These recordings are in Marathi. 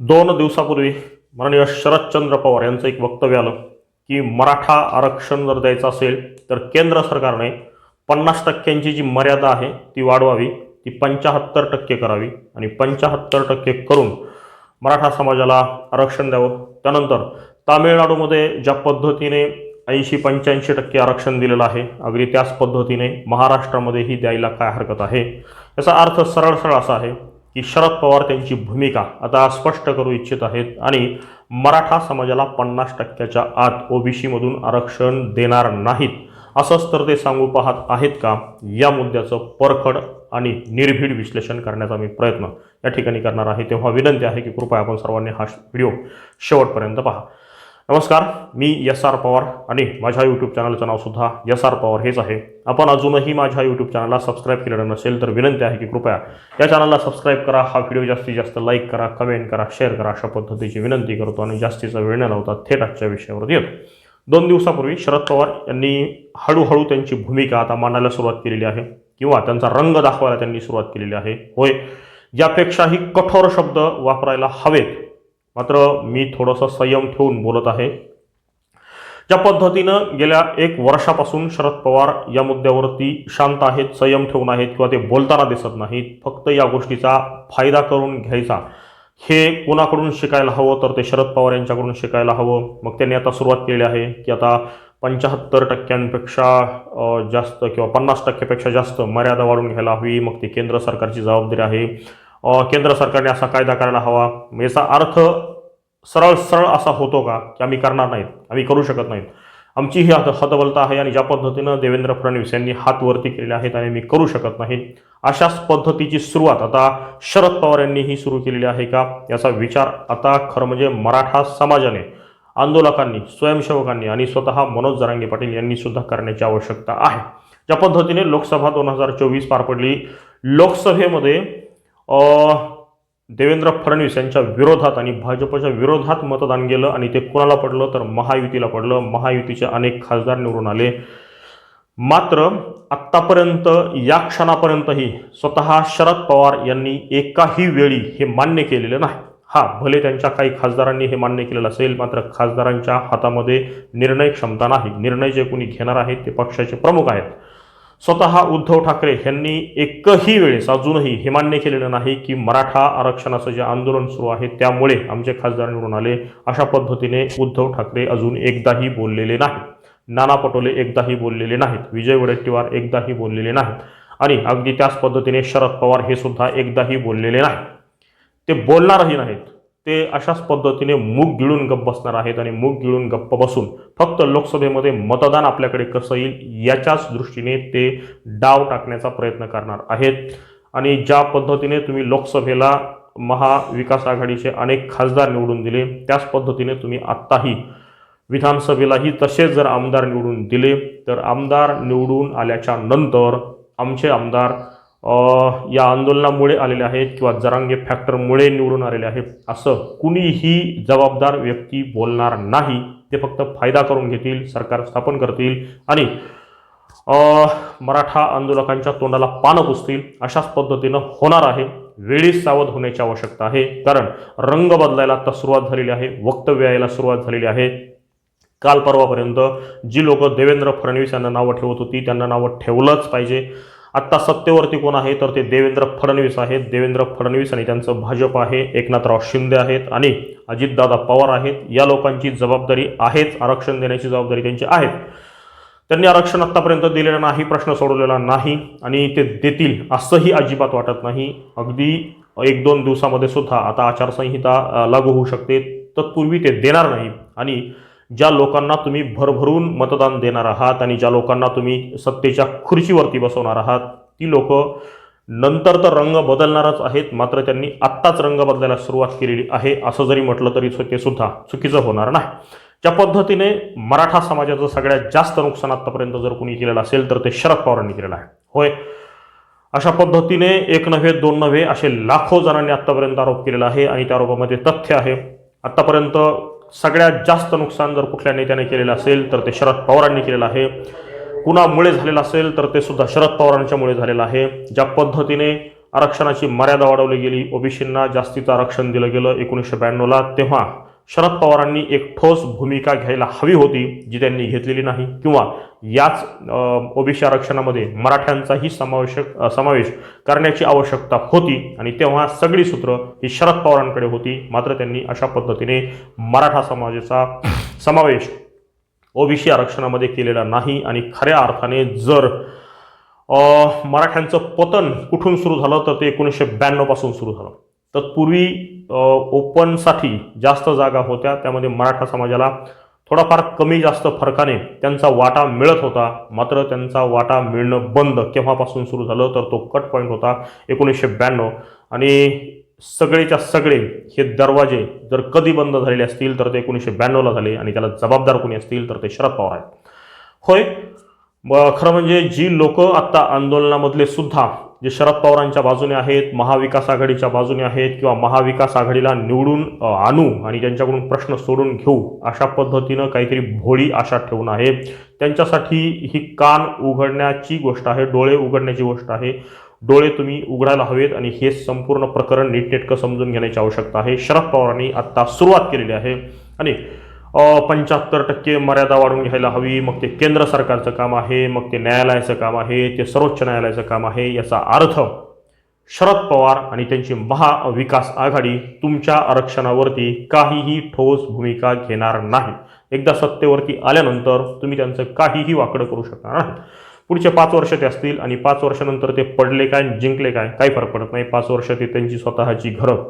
दोन दिवसापूर्वी माननीय शरदचंद्र पवार यांचं एक वक्तव्य आलं की मराठा आरक्षण जर द्यायचं असेल तर केंद्र सरकारने पन्नास टक्क्यांची जी मर्यादा आहे ती वाढवावी ती पंच्याहत्तर टक्के करावी आणि पंच्याहत्तर टक्के करून मराठा समाजाला आरक्षण द्यावं. त्यानंतर तामिळनाडूमध्ये ज्या पद्धतीने ऐंशी पंच्याऐंशी टक्के आरक्षण दिलेलं आहे अगदी त्याच पद्धतीने महाराष्ट्रामध्येही द्यायला काय हरकत आहे? याचा अर्थ सरळ सरळ असा आहे की शरद पवार त्यांची भूमिका आता स्पष्ट करू इच्छित आहेत आणि मराठा समाजाला पन्नास टक्क्याच्या आत ओबीसीमधून आरक्षण देणार नाहीत. असंच तर ते सांगू पाहत आहेत का? या मुद्द्याचं परखड आणि निर्भीड विश्लेषण करण्याचा मी प्रयत्न या ठिकाणी करणार आहे. तेव्हा विनंती आहे की कृपया आपण सर्वांनी हा व्हिडिओ शेवटपर्यंत पहा. नमस्कार मी यस आर पवार आणि माझ्या यूट्यूब चॅनलचं नावसुद्धा यस आर पवार हेच आहे. आपण अजूनही माझ्या यूट्यूब चॅनलला सबस्क्राईब केलेलं नसेल तर विनंती आहे की कृपया या चॅनलला सबस्क्राईब करा हा व्हिडिओ जास्तीत जास्त लाईक करा कमेंट करा शेअर करा अशा पद्धतीची विनंती करतो आणि जास्तीचा वेळ न लावता थेट आजच्या विषयावर येतो. दोन दिवसापूर्वी शरद पवार यांनी हळूहळू त्यांची भूमिका आता मांडायला सुरुवात केलेली आहे किंवा त्यांचा रंग दाखवायला त्यांनी सुरुवात केलेली आहे. होय यापेक्षाही कठोर शब्द वापरायला हवेत मात्र मी थोडंसं संयम ठेवून बोलत आहे. ज्या पद्धतीनं गेल्या एक वर्षापासून शरद पवार या मुद्द्यावरती शांत आहेत संयम ठेवून आहेत किंवा ते बोलताना दिसत नाहीत फक्त या गोष्टीचा फायदा करून घ्यायचा. हे कोणाकडून शिकायला हवं? तर ते शरद पवार यांच्याकडून शिकायला हवं. मग त्यांनी आता सुरुवात केली आहे की आता पंच्याहत्तर टक्क्यांपेक्षा जास्त किंवा पन्नास टक्क्यापेक्षा जास्त मर्यादा वाढून घ्यायला हवी. मग ती केंद्र सरकारची जबाबदारी आहे. केंद्र सरकारने असा कायदा करायला हवा. म्हणजे याचा अर्थ सरळ सरळ असा होतो का की आम्ही करणार नाहीत आम्ही करू शकत नाहीत. आमची ही हतबलता आहे आणि ज्या पद्धतीनं देवेंद्र फडणवीस यांनी हात वरती केलेले आहेत आणि मी करू शकत नाही अशाच पद्धतीची सुरुवात आता शरद पवार यांनीही सुरू केलेली आहे का याचा विचार आता खरं म्हणजे मराठा समाजाने आंदोलकांनी स्वयंसेवकांनी आणि स्वतः मनोज जरांगे पाटील यांनी सुद्धा करण्याची आवश्यकता आहे. ज्या पद्धतीने लोकसभा दोन हजार चोवीस पार पडली लोकसभेमध्ये देवेंद्र फडणवीस यांच्या विरोधात आणि भाजपच्या विरोधात मतदान गेलं आणि ते कोणाला पडलं? तर महायुतीला पडलं. महायुतीचे अनेक खासदार निवडून आले. मात्र आत्तापर्यंत या क्षणापर्यंतही स्वतः शरद पवार यांनी एकाही वेळी हे मान्य केलेलं नाही. हा भले त्यांच्या काही खासदारांनी हे मान्य केलेलं असेल मात्र खासदारांच्या हातामध्ये निर्णय क्षमता नाही. निर्णय जे कोणी घेणार आहेत ते पक्षाचे प्रमुख आहेत. स्वतः उद्धव ठाकरे यांनी एकही वेळेस अजूनही हे मान्य केलेलं नाही की मराठा आरक्षणाचं जे आंदोलन सुरू आहे त्यामुळे आमचे खासदार निवडून आले. अशा पद्धतीने उद्धव ठाकरे अजून एकदाही बोललेले नाहीत. नाना पटोले एकदाही बोललेले नाहीत. विजय वडेट्टीवार एकदाही बोललेले नाहीत. आणि अगदी त्याच पद्धतीने शरद पवार हे सुद्धा एकदाही बोललेले नाहीत. ते बोलणारही नाहीत. ते अशाच पद्धतीने मूग गिळून गप्प बसणार आहेत आणि मूग गिळून गप्प बसून फक्त लोकसभेमध्ये मतदान आपल्याकडे कसं येईल याच्याच दृष्टीने ते डाव टाकण्याचा प्रयत्न करणार आहेत. आणि ज्या पद्धतीने तुम्ही लोकसभेला महाविकास आघाडीचे अनेक खासदार निवडून दिले त्याच पद्धतीने तुम्ही आत्ताही विधानसभेलाही तसेच जर आमदार निवडून दिले तर आमदार निवडून आल्याच्यानंतर आमचे आमदार या आंदोलनामुळे आलेले आहेत किंवा जरांगे फॅक्टरमुळे निवडून आलेले आहेत असं कुणीही जबाबदार व्यक्ती बोलणार नाही. ते फक्त फायदा करून घेतील सरकार स्थापन करतील आणि मराठा आंदोलकांच्या तोंडाला पानं पुसतील अशाच पद्धतीनं होणार आहे. वेळीच सावध होण्याची आवश्यकता आहे. कारण रंग बदलायला आता सुरुवात झालेली आहे वक्तव्य यायला सुरुवात झालेली आहे. काल परवापर्यंत जी लोक देवेंद्र फडणवीस यांना नावं ठेवत होती त्यांना नावं ठेवलंच पाहिजे. आत्ता सत्तेवरती कोण आहे तर ते देवेंद्र फडणवीस आहेत. देवेंद्र फडणवीस आणि त्यांचं भाजप आहे. एकनाथराव शिंदे आहेत आणि अजितदादा पवार आहेत. या लोकांची जबाबदारी आहेच. आरक्षण देण्याची जबाबदारी त्यांची आहे. त्यांनी आरक्षण आत्तापर्यंत दिलेलं नाही प्रश्न सोडवलेला नाही आणि ते देतील असंही अजिबात वाटत नाही. अगदी एक दोन दिवसामध्ये सुद्धा आता आचारसंहिता लागू होऊ शकते. तत्पूर्वी ते देणार नाही आणि ज्या लोकांना तुम्ही भरभरून मतदान देणार आहात आणि ज्या लोकांना तुम्ही सत्तेच्या खुर्चीवरती बसवणार आहात ती लोक नंतर तर रंग बदलणारच आहेत मात्र त्यांनी आत्ताच रंग बदलायला सुरुवात केलेली आहे असं जरी म्हटलं तरी ते सुद्धा चुकीचं होणार नाही. ज्या पद्धतीने मराठा समाजाचं सगळ्यात जास्त नुकसान आत्तापर्यंत जर कोणी केलेलं असेल तर ते शरद पवारांनी केलेलं आहे. होय. अशा पद्धतीने एक नव्हे दोन नव्हे असे लाखो जणांनी आत्तापर्यंत आरोप केलेला आहे आणि त्या आरोपामध्ये तथ्य आहे. आत्तापर्यंत सगळ्यात जास्त नुकसान जर कुठल्या नेत्याने केलेलं असेल तर ते शरद पवारांनी केलेलं आहे. कुणामुळे झालेलं असेल तर ते सुद्धा शरद पवारांच्यामुळे झालेलं आहे. ज्या पद्धतीने आरक्षणाची मर्यादा वाढवली गेली ओबीसींना जास्तीचं आरक्षण दिलं गेलं एकोणीसशे ब्याण्णवला तेव्हा शरद पवारांनी एक ठोस भूमिका घ्यायला हवी होती जी त्यांनी घेतलेली नाही. किंवा याच ओबीसी आरक्षणामध्ये मराठ्यांचाही समावेशक समावेश करण्याची आवश्यकता होती आणि तेव्हा सगळी सूत्र ही शरद पवारांकडे होती. मात्र त्यांनी अशा पद्धतीने मराठा समाजाचा समावेश ओबीसी आरक्षणामध्ये केलेला नाही आणि खऱ्या अर्थाने जर मराठ्यांचं पतन कुठून सुरू झालं तर ते एकोणीसशे ब्याण्णवपासून सुरू झालं. तत्पूर्वी ओपनसाठी जास्त जागा होत्या. त्यामध्ये मराठा समाजाला थोडाफार कमी जास्त फरकाने त्यांचा वाटा मिळत होता. मात्र त्यांचा वाटा मिळणं बंद केव्हापासून सुरू झालं तर तो कट पॉईंट होता एकोणीसशे ब्याण्णव. आणि सगळेच्या सगळे हे दरवाजे जर कधी बंद झालेले असतील तर ते एकोणीसशे ब्याण्णवला झाले आणि त्याला जबाबदार कोणी असतील तर ते शरद पवार आहेत. होय ब- खरं म्हणजे जी लोक आत्ता आंदोलनामधले सुद्धा जे शरद पवारांच्या बाजूने आहेत महाविकास आघाडीच्या बाजूने आहेत किंवा महाविकास आघाडीला निवडून आणू आणि त्यांच्याकडून प्रश्न सोडून घेऊ अशा पद्धतीनं काहीतरी भोळी आशा ठेवून आहे. त्यांच्यासाठी ही कान उघडण्याची गोष्ट आहे डोळे उघडण्याची गोष्ट आहे. डोळे तुम्ही उघडायला हवेत आणि हे संपूर्ण प्रकरण नीटनेटकं समजून घेण्याची आवश्यकता आहे. शरद पवारांनी आत्ता सुरुवात केलेली आहे. आणि पंच्याहत्तर टक्के मर्यादा वाढवून घ्यायला हवी. मग ते केंद्र सरकारचं काम आहे मग ते न्यायालयाचं काम आहे ते सर्वोच्च न्यायालयाचं काम आहे याचा अर्थ शरद पवार आणि त्यांची महाविकास आघाडी तुमच्या आरक्षणावरती काहीही ठोस भूमिका घेणार नाही. एकदा सत्तेवरती आल्यानंतर तुम्ही त्यांचं काहीही वाकडं करू शकणार नाही. पुढचे पाच वर्ष ते असतील आणि पाच वर्षानंतर ते पडले काय जिंकले काय काही फरक पडत नाही. पाच वर्ष ते त्यांची स्वतःची घरं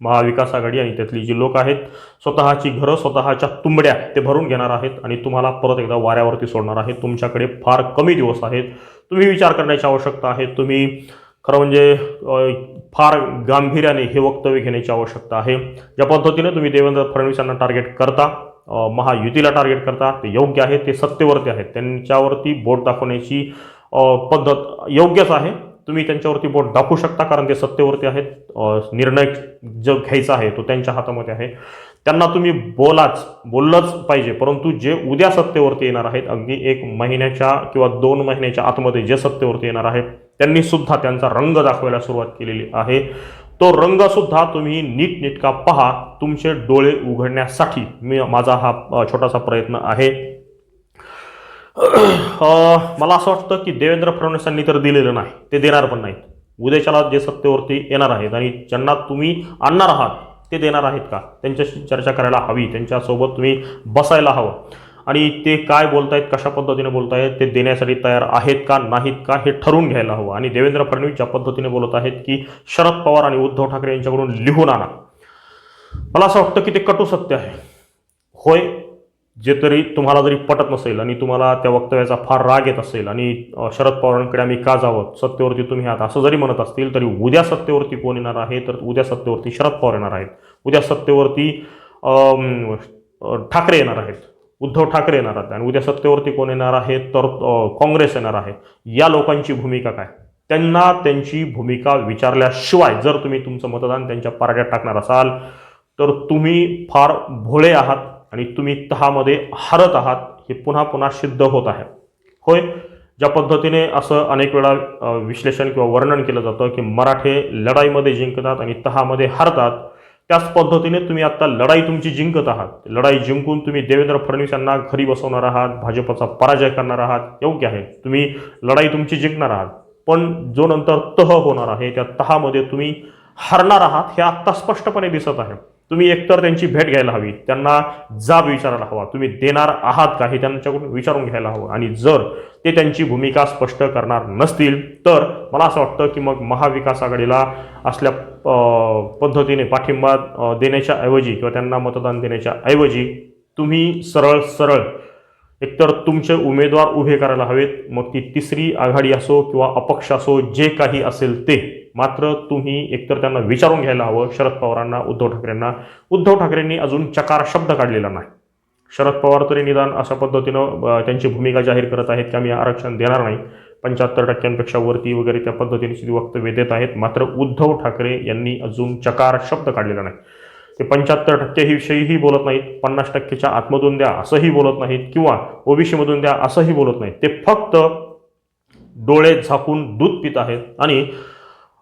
महाविकास आघाडी आणि त्यातली जी लोक आहेत स्वतःची घरं स्वतःच्या तुंबड्या ते भरून घेणार आहेत आणि तुम्हाला परत एकदा वाऱ्यावरती सोडणार आहेत. तुमच्याकडे फार कमी दिवस आहेत. तुम्ही विचार करण्याची आवश्यकता आहे. तुम्ही खरं म्हणजे फार गांभीर्याने हे वक्तव्य घेण्याची आवश्यकता आहे. ज्या पद्धतीने तुम्ही देवेंद्र फडणवीस यांना टार्गेट करता महायुतीला टार्गेट करता ते योग्य आहे ते सत्तेवरती आहेत. त्यांच्यावरती बोट दाखवण्याची पद्धत योग्यच आहे. तुम्ही त्यांच्यावरती बोट दाखवू शकता कारण ते सत्तेवरती आहेत. निर्णय जो घ्यायचा आहे तो त्यांच्या हातामध्ये आहे. त्यांना तुम्ही बोलाच बोललंच पाहिजे. परंतु जे उद्या सत्तेवरती येणार आहेत अगदी एक महिन्याच्या किंवा दोन महिन्याच्या आतमध्ये जे सत्तेवरती येणार आहेत त्यांनी सुद्धा त्यांचा रंग दाखवायला सुरुवात केलेली आहे. तो रंगसुद्धा तुम्ही नीटनेटका पहा. तुमचे डोळे उघडण्यासाठी मी माझा हा छोटासा प्रयत्न आहे. मला असं वाटतं की देवेंद्र फडणवीसांनी तर दिलेलं नाही. ते देणार पण नाहीत. उद्याच्याला जे सत्तेवरती येणार आहेत आणि ज्यांना तुम्ही आणणार आहात ते देणार आहेत का? त्यांच्याशी चर्चा करायला हवी. त्यांच्यासोबत तुम्ही बसायला हवं. आणि ते काय बोलतायत कशा पद्धतीने बोलतायत ते देण्यासाठी तयार आहेत का नाहीत का हे ठरवून घ्यायला हवं. आणि देवेंद्र फडणवीस ज्या पद्धतीने बोलत आहेत की शरद पवार आणि उद्धव ठाकरे यांच्याकडून लिहून आणा. मला असं वाटतं की ते कटू सत्य आहे. होय जे तरी तुम्हाला जरी पटत नसेल आणि तुम्हाला त्या वक्तव्याचा फार राग येत असेल आणि शरद पवारांकडे आम्ही का जावं? सत्तेवरती तुम्ही आहात असं जरी म्हणत असतील तरी उद्या सत्तेवरती कोण येणार आहे? तर उद्या सत्तेवरती शरद पवार येणार आहेत. उद्या सत्तेवरती ठाकरे येणार आहेत. उद्धव ठाकरे येणार आहेत. आणि उद्या सत्तेवरती कोण येणार आहे? तर काँग्रेस येणार आहे. या लोकांची भूमिका काय? त्यांना त्यांची भूमिका विचारल्याशिवाय जर तुम्ही तुमचं मतदान त्यांच्या पारड्यात टाकणार असाल तर तुम्ही फार भोळे आहात. आणि तुम्ही तहामध्ये हरत आहात हे पुन्हा पुन्हा सिद्ध होत आहे. होय ज्या पद्धतीने असं अनेक वेळा विश्लेषण किंवा वर्णन केलं जातं की मराठे लढाईमध्ये जिंकतात आणि तहामध्ये हरतात त्याच पद्धतीने तुम्ही आत्ता लढाई तुमची जिंकत आहात. लढाई जिंकून तुम्ही देवेंद्र फडणवीस यांना घरी बसवणार आहात भाजपचा पराजय करणार आहात योग्य आहे. तुम्ही लढाई तुमची जिंकणार आहात. पण जो नंतर तह होणार आहे त्या तहामध्ये तुम्ही हरणार आहात हे आत्ता स्पष्टपणे दिसत आहे. तुम्ही एकतर त्यांची भेट घ्यायला हवी त्यांना जाब विचारायला हवा तुम्ही देणार आहात का हे त्यांच्याकडून विचारून घ्यायला हवं. आणि जर ते त्यांची भूमिका स्पष्ट करणार नसतील तर मला असं वाटतं की मग महाविकास आघाडीला असल्या पद्धतीने पाठिंबा देण्याच्या ऐवजी किंवा त्यांना मतदान देण्याच्या ऐवजी तुम्ही सरळ सरळ एकतर तुमचे उमेदवार उभे करायला हवेत मग ती तिसरी आघाडी असो किंवा अपक्ष असो जे काही असेल ते. मात्र तुम्ही एकतर त्यांना विचारून घ्यायला हवं. शरद पवारांना उद्धव ठाकरेंना. उद्धव ठाकरेंनी अजून चकार शब्द काढलेला नाही. शरद पवार तरी निदान अशा पद्धतीनं त्यांची भूमिका जाहीर करत आहेत की आम्ही आरक्षण देणार नाही. पंच्याहत्तर टक्क्यांपेक्षा वरती वगैरे त्या पद्धतीने वक्तव्य देत आहेत. मात्र उद्धव ठाकरे यांनी अजून चकार शब्द काढलेला नाही. ते पंच्याहत्तर टक्के ही विषयीही बोलत नाहीत. पन्नास टक्केच्या आतमधून द्या असंही बोलत नाहीत किंवा ओबीसीमधून द्या असंही बोलत नाहीत. ते फक्त डोळे झाकून दूध पित आहेत आणि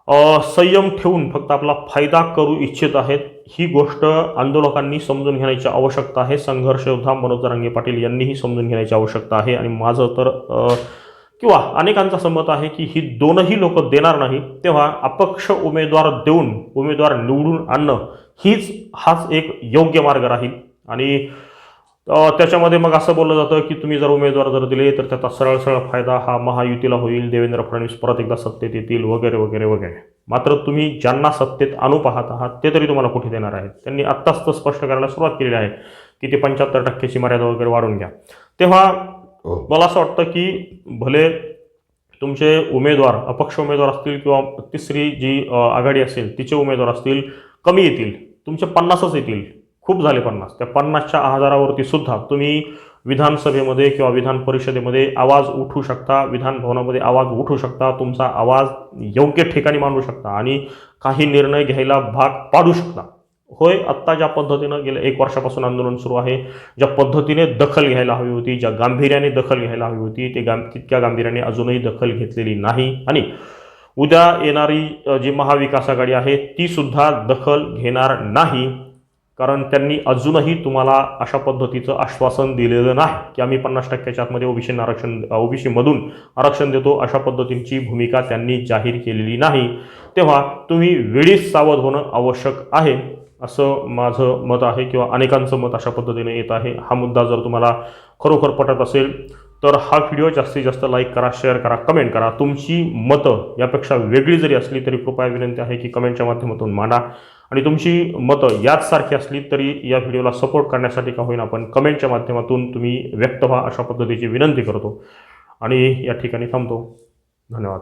संयम ठेवून फक्त आपला फायदा करू इच्छित आहेत ही गोष्ट आंदोलकांनी समजून घेण्याची आवश्यकता आहे. संघर्ष योद्धा मनोज रांगे पाटील यांनीही समजून घेण्याची आवश्यकता आहे. आणि माझं तर किंवा अनेकांचा संमत आहे की ही दोनही लोक देणार नाही तेव्हा अपक्ष उमेदवार देऊन उमेदवार निवडून आणणं हीच हाच एक योग्य मार्ग राहील. आणि त्याच्यामध्ये मग असं बोललं जातं की तुम्ही जर उमेदवार जर दिले तर त्याचा सरळ सरळ फायदा हा महायुतीला होईल देवेंद्र फडणवीस परत एकदा सत्तेत येतील वगैरे वगैरे वगैरे. मात्र तुम्ही ज्यांना सत्तेत आणू पाहत आहात ते तरी तुम्हाला कुठे देणार आहेत? त्यांनी आत्ताच तर स्पष्ट करायला सुरुवात केलेली आहे की ते पंच्याहत्तर टक्क्याची मर्यादा वगैरे वाढून घ्या. तेव्हा मला असं वाटतं की भले तुमचे उमेदवार अपक्ष उमेदवार असतील किंवा तिसरी जी आघाडी असेल तिचे उमेदवार असतील कमी येतील. तुमचे पन्नासच येतील. खूप झाले पन्नास. त्या पन्नासच्या आधारावरती सुद्धा तुम्ही विधानसभेमध्ये किंवा विधान परिषदेमध्ये आवाज उठू शकता विधानभवनामध्ये आवाज उठू शकता तुमचा आवाज योग्य ठिकाणी मांडू शकता आणि काही निर्णय घ्यायला भाग पाडू शकता. होय आत्ता ज्या पद्धतीनं गेल्या एक वर्षापासून आंदोलन सुरू आहे ज्या पद्धतीने दखल घ्यायला हवी होती ज्या गांभीर्याने दखल घ्यायला हवी होती ते गां तितक्या गांभीर्याने अजूनही दखल घेतलेली नाही. आणि उद्या येणारी जी महाविकास आघाडी आहे ती सुद्धा दखल घेणार नाही. कारण त्यांनी अजूनही तुम्हाला अशा पद्धतीचं आश्वासन दिलेलं नाही की आम्ही पन्नास टक्क्याच्या आतमध्ये ओबीसी आरक्षण ओबीसीमधून आरक्षण देतो अशा पद्धतीची भूमिका त्यांनी जाहीर केलेली नाही. तेव्हा तुम्ही वेळीच सावध होणं आवश्यक आहे असं माझं मत आहे किंवा अनेकांचं मत अशा पद्धतीने येत आहे. हा मुद्दा जर तुम्हाला खरोखर पटत असेल तर हा व्हिडिओ जास्तीत जास्त लाईक करा शेअर करा कमेंट करा. तुमची मतं यापेक्षा वेगळी जरी असली तरी कृपया विनंती आहे की कमेंटच्या माध्यमातून मांडा. आणि तुमची मतं याच सारखी असली तरी या व्हिडिओला सपोर्ट करण्यासाठी का होईना आपण कमेंटच्या माध्यमातून तुम्ही व्यक्त व्हा अशा पद्धतीची विनंती करतो. आणि या ठिकाणी थांबतो. धन्यवाद.